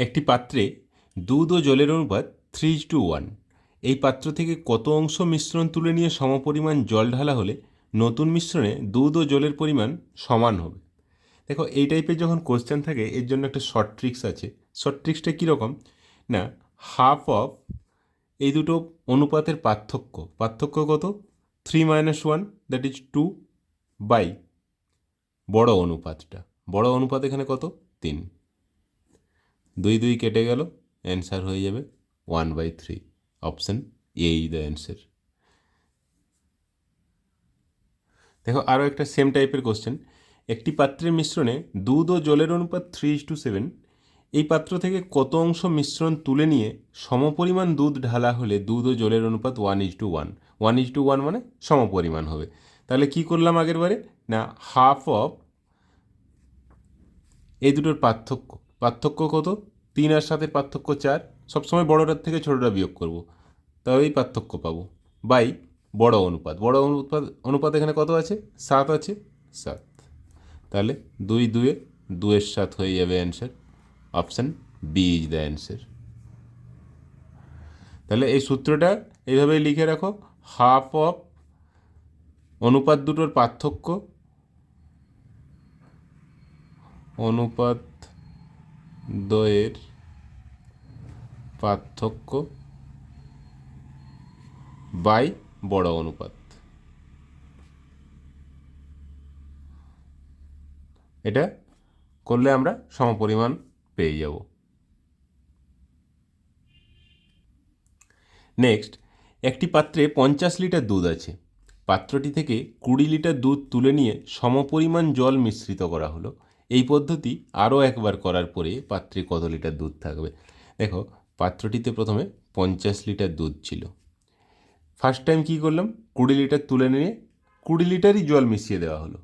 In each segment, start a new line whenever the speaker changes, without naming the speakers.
একটি পাত্রে দুধ ও জলের অনুপাত থ্রি টু ওয়ান এই পাত্র থেকে কত অংশ মিশ্রণ তুলে নিয়ে সমপরিমাণ জল ঢালা হলে নতুন মিশ্রণে দুধ ও জলের পরিমাণ সমান হবে? দেখো, এই টাইপের যখন কোশ্চেন থাকে, এর জন্য একটা শর্ট ট্রিক্স আছে। শর্ট ট্রিক্সটা কীরকম? না হাফ অফ এই দুটো অনুপাতের পার্থক্য। পার্থক্য কত? Three minus one that is two by বড় অনুপাতটা। বড় অনুপাত এখানে কত? তিন। দুই দুই কেটে গেল অ্যান্সার হয়ে যাবে ওয়ান বাই থ্রি অপশান এই দ্য অ্যান্সার দেখো আরও একটা সেম টাইপের কোশ্চেন একটি পাত্রের মিশ্রণে দুধ ও জলের অনুপাত থ্রি ইস টু সেভেন এই পাত্র থেকে কত অংশ মিশ্রণ তুলে নিয়ে সমপরিমাণ দুধ ঢালা হলে দুধ ও জলের অনুপাত one is to one one is to one মানে সমপরিমাণ হবে। তাহলে কি করলাম আগের বারে? না হাফ অফ এই দুটোর পার্থক্য। পার্থক্য কত? তিন আর সাতের পার্থক্য চার, সবসময় বড়টার থেকে ছোটোটা বিয়োগ করব। তবেই পার্থক্য পাবো। বাই, বড় অনুপাত। বড় অনুপাত অনুপাত এখানে কত আছে? সাত আছে? সাত। তাহলে দুই দুয়ে দুয়ের সাত হয়ে যাবে answer option B is the answer তাহলে এই সূত্রটা এইভাবেই লিখে রাখো। হাফ অফ অনুপাত দুটোর পার্থক্য। অনুপাত দ্বয়ের পার্থক্য বাই বড় অনুপাত। এটা করলে আমরা সমপরিমাণ পেয়ে যাব। নেক্সট একটি পাত্রে পঞ্চাশ লিটার দুধ আছে। পাত্রটি থেকে কুড়ি লিটার দুধ তুলে নিয়ে সমপরিমাণ জল মিশ্রিত করা হলো। এই পদ্ধতি আরও একবার করার পরে পাত্রে কত লিটার দুধ থাকবে? দেখো পাত্রটিতে প্রথমে পঞ্চাশ লিটার দুধ ছিল। ফার্স্ট টাইম কী করলাম? কুড়ি লিটার তুলে নিয়ে কুড়ি লিটারই জল মিশিয়ে দেওয়া হলো।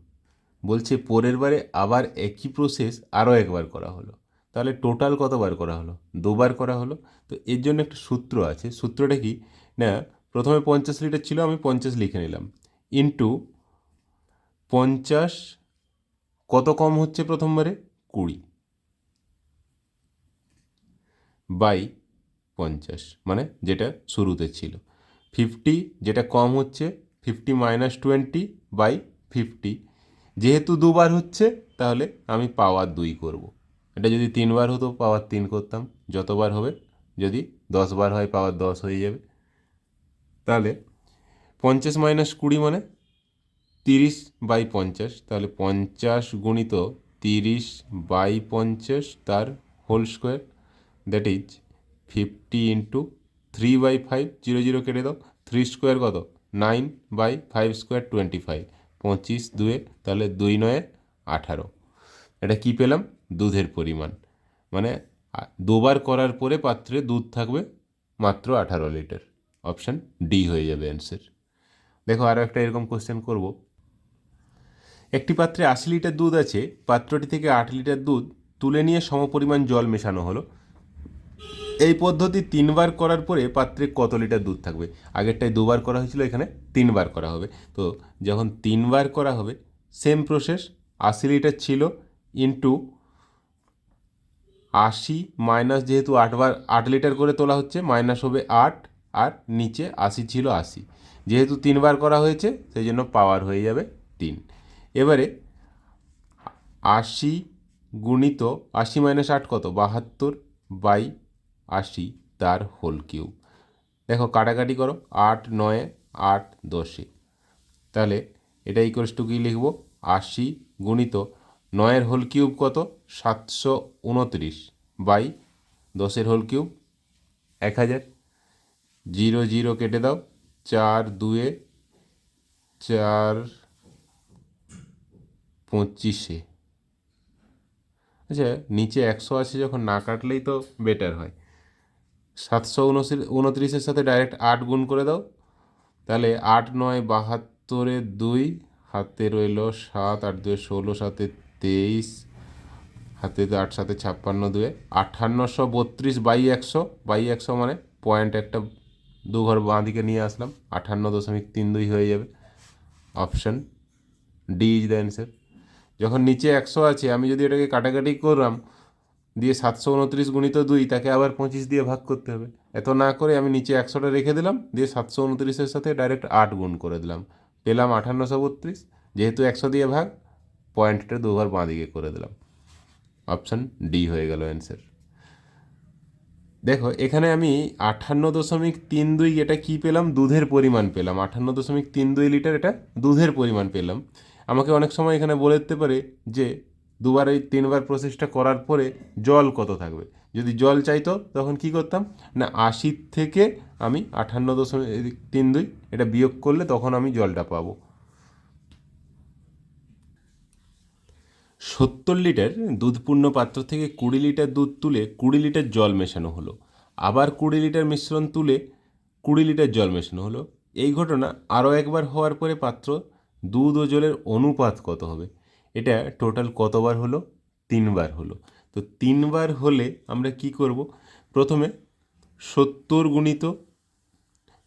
বলছে, পরের বারে আবার একই প্রসেস আরও একবার করা হলো। তাহলে টোটাল কতবার করা হলো? দুবার করা হলো। তো এর জন্য একটা সূত্র আছে। সূত্রটা কি? না, প্রথমে পঞ্চাশ লিটার ছিল, আমি পঞ্চাশ লিখে নিলাম। ইন্টু পঞ্চাশ, কত কম হচ্ছে প্রথমবারে? কুড়ি। বাই পঞ্চাশ মানে যেটা শুরুতে ছিল। ফিফটি যেটা কম হচ্ছে fifty minus twenty by fifty যেহেতু দুবার হচ্ছে, তাহলে আমি পাওয়ার দুই করব। এটা যদি তিনবার হতো পাওয়ার তিন করতাম। যতবার হবে, যদি দশবার হয় পাওয়ার দশ হয়ে যাবে। তাহলে পঞ্চাশ মাইনাস কুড়ি মানে তিরিশ বাই পঞ্চাশ। তাহলে পঞ্চাশ গুণিত তিরিশ বাই পঞ্চাশ তার whole square that is fifty into three by five zero zero কেটে দাও। থ্রি স্কোয়ার কত? Nine by five square twenty five. পঁচিশ দুয়ে, তাহলে দুই নয়ে আঠারো। এটা কি পেলাম? দুধের পরিমাণ। মানে দুবার করার পরে পাত্রে দুধ থাকবে মাত্র আঠারো লিটার। অপশান ডি হয়ে যাবে অ্যান্সার। দেখো আরও একটা এরকম কোশ্চেন করব। একটি পাত্রে আশি লিটার দুধ আছে, পাত্রটি থেকে আট লিটার দুধ তুলে নিয়ে সমপরিমাণ জল মেশানো হলো। এই পদ্ধতি তিনবার করার পরে পাত্রে কত লিটার দুধ থাকবে? আগেরটায় দুবার করা হয়েছিল, এখানে তিনবার করা হবে। তো যখন তিনবার করা হবে সেম প্রসেস আশি লিটার ছিল ইন্টু আশি মাইনাস যেহেতু আটবার আট লিটার করে তোলা হচ্ছে মাইনাস হবে আট আর নিচে আশি ছিল আশি। যেহেতু তিনবার করা হয়েছে, সেই জন্য পাওয়ার হয়ে যাবে তিন। এবারে আশি গুণিত, আশি মাইনাস আট কত? বাহাত্তর বাই আশি, তার হোল কিউব দেখো, কাটাকাটি করো, আট, নয়ে, আট, দশে। তাহলে এটা ইকোয়ালস টু কী লিখব? আশি গুণিত নয়ের হোল কিউব কত? সাতশো উনত্রিশ বাই দশের হোল কিউব এক হাজার। জিরো জিরো কেটে দাও, চার, দুয়ে চার, পঁচিশে। আচ্ছা নিচে একশো আছে, যখন না কাটলেই তো বেটার হয়। সাতশো উনত্রিশের সাথে ডাইরেক্ট আট গুণ করে দাও। তাহলে আট নয় বাহাত্তরে দুই, হাতে রইল সাত, আট দুয়ে ষোলো, সাতে তেইশ, হাতে আট সাথে ছাপ্পান্ন দুয়ে আটান্নশো বত্রিশ বাই একশো। বাই একশো মানে পয়েন্ট একটা দু ঘর বাঁ দিকে নিয়ে আসলাম। আটান্ন দশমিক তিন দুই হয়ে যাবে। Option D is the answer যখন নিচে একশো আছে, আমি যদি এটাকে কাটাকাটি করলাম দিয়ে সাতশো উনত্রিশ গুণিত দুই, তাকে আবার পঁচিশ দিয়ে ভাগ করতে হবে। এত না করে আমি নিচে একশোটা রেখে দিলাম, দিয়ে সাতশো উনত্রিশের সাথে ডাইরেক্ট আট গুণ করে দিলাম। পেলাম আঠান্নশো বত্রিশ, যেহেতু একশো দিয়ে ভাগ পয়েন্টটা দুবার বাঁ দিকে করে দিলাম। অপশান ডি হয়ে গেল অ্যান্সার দেখো, এখানে আমি আটান্ন দশমিক তিন দুই এটা কি পেলাম? দুধের পরিমাণ পেলাম। আঠান্ন দশমিক তিন দুই লিটার এটা দুধের পরিমাণ পেলাম। আমাকে অনেক সময় এখানে বলে দিতে পারে যে দুবার এই তিনবার প্রসেসটা করার পরে জল কত থাকবে? যদি জল চাইতো, তখন কি করতাম? না, আশির থেকে আমি আটান্ন দশমিক তিন দুই এটা বিয়োগ করলে তখন আমি জলটা পাবো। সত্তর লিটার দুধপূর্ণ পাত্র থেকে কুড়ি লিটার দুধ তুলে কুড়ি লিটার জল মেশানো হলো। আবার কুড়ি লিটার মিশ্রণ তুলে কুড়ি লিটার জল মেশানো হলো। এই ঘটনা আরও একবার হওয়ার পরে পাত্র দুধ ও জলের অনুপাত কত হবে? এটা টোটাল কতবার হলো? তিনবার হলো। তো তিনবার হলে আমরা কি করব? প্রথমে সত্তর গুণিত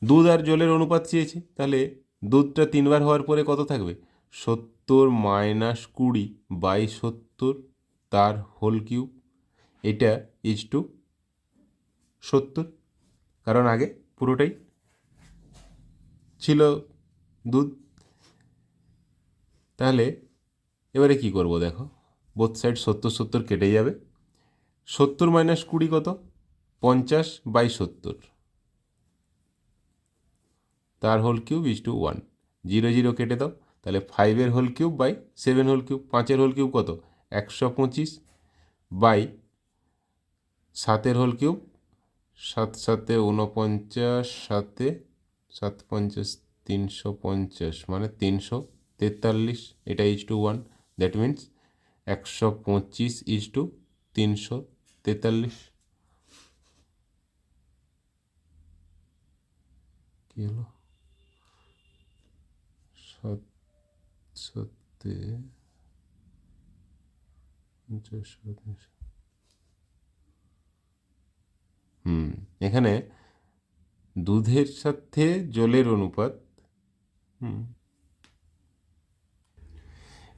দুধ আর জলের অনুপাত চেয়েছি। তাহলে দুধটা তিনবার হওয়ার পরে কত থাকবে? সত্তর মাইনাস কুড়ি বাই সত্তর, তার হোল কিউব। এটা ইজ টু সত্তর। কারণ আগে পুরোটাই ছিল দুধ। তাহলে এবারে কি করব দেখো? বোথ সাইড সত্তর সত্তর কেটে যাবে। সত্তর মাইনাস কুড়ি কত? পঞ্চাশ বাই সত্তর। তার whole cube is to one zero zero কেটে দাও। তাহলে ফাইভের whole cube by seven whole cube পাঁচের হোল কিউব কত? একশো পঁচিশ বাই সাতের হোল কিউব সাত সাতে ঊনপঞ্চাশ, সাতে, সাত পঞ্চাশ, তিনশো পঞ্চাশ। মানে তিনশো তেতাল্লিশ। এটা is to one that means একশো পঁচিশ ইজ টু তিনশো তেতাল্লিশ। কী হলো? সাত সাতে পঞ্চাশ হুম, এখানে দুধের সাথে জলের অনুপাত, হুম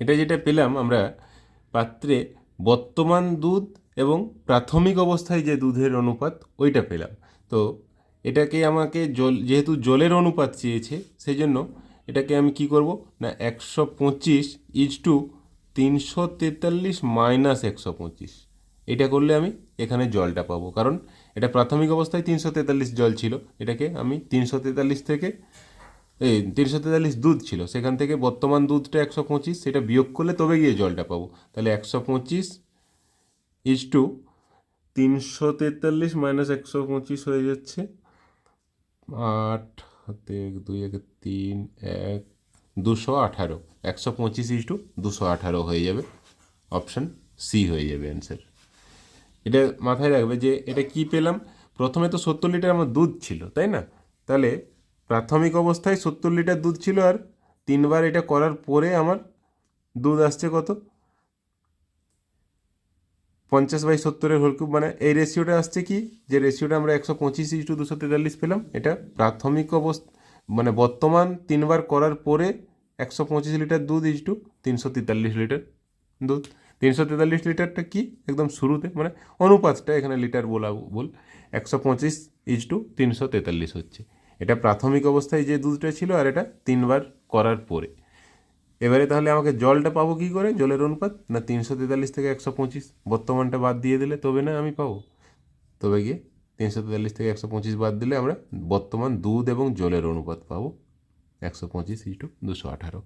এটা যেটা পেলাম, আমরা পাত্রে বর্তমান দুধ এবং প্রাথমিক অবস্থায় যে দুধের অনুপাত, ওইটা পেলাম। তো এটাকে আমাকে জল, যেহেতু জলের অনুপাত চেয়েছে সেই জন্য এটাকে আমি কি করব? না, একশো পঁচিশ ইজ টু তিনশো তেতাল্লিশ মাইনাস একশো পঁচিশ। এটা করলে আমি এখানে জলটা পাবো। কারণ এটা প্রাথমিক অবস্থায় তিনশো তেতাল্লিশ জল ছিল। এটাকে আমি তিনশো তেতাল্লিশ থেকে এই তিনশো তেতাল্লিশ দুধ ছিল, সেখান থেকে বর্তমান দুধটা একশো পঁচিশ, সেটা বিয়োগ করলে তবে গিয়ে জলটা পাবো। তাহলে একশো পঁচিশ ইজ টু তিনশো তেতাল্লিশ মাইনাস একশো পঁচিশ হয়ে যাচ্ছে আট, হাতে দুই এক তিন, এক, দুশো আঠারো। একশো পঁচিশ ইজ টু দুশো আঠারো হয়ে যাবে। অপশান সি হয়ে যাবে অ্যান্সার এটা মাথায় রাখবে যে এটা কি পেলাম? প্রথমে তো সত্তর লিটার আমার দুধ ছিল, তাই না? তাহলে প্রাথমিক অবস্থায় সত্তর লিটার দুধ ছিল আর তিনবার এটা করার পরে আমার দুধ আসছে কত? পঞ্চাশ বাই সত্তরের হোল কিউব। মানে এই রেশিওটা আসছে কি? যে রেশিওটা আমরা একশো পঁচিশ ইস টু দুশো তেতাল্লিশ পেলাম, এটা প্রাথমিক অবস্থা মানে বর্তমান তিনবার করার পরে একশো পঁচিশ লিটার দুধ ইস টু তিনশো তেতাল্লিশ লিটার দুধ। তিনশো তেতাল্লিশ লিটারটা কি? একদম শুরুতে মানে অনুপাতটা এখানে লিটার বলা বল, একশো পঁচিশ ইজ টু তিনশো তেতাল্লিশ হচ্ছে। এটা প্রাথমিক অবস্থায় যে দুধটা ছিল আর এটা তিনবার করার পরে। এবারে তাহলে আমাকে জলটা পাবো কী করে? জলের অনুপাত? না তিনশো তেতাল্লিশ থেকে একশো পঁচিশ? বর্তমানটা বাদ দিয়ে দিলে তবে না আমি পাবো। তবে গিয়ে তিনশো তেতাল্লিশ থেকে একশো পঁচিশ বাদ দিলে আমরা বর্তমান দুধ এবং জলের অনুপাত পাবো। একশো পঁচিশ ইটু দুশো আঠারো।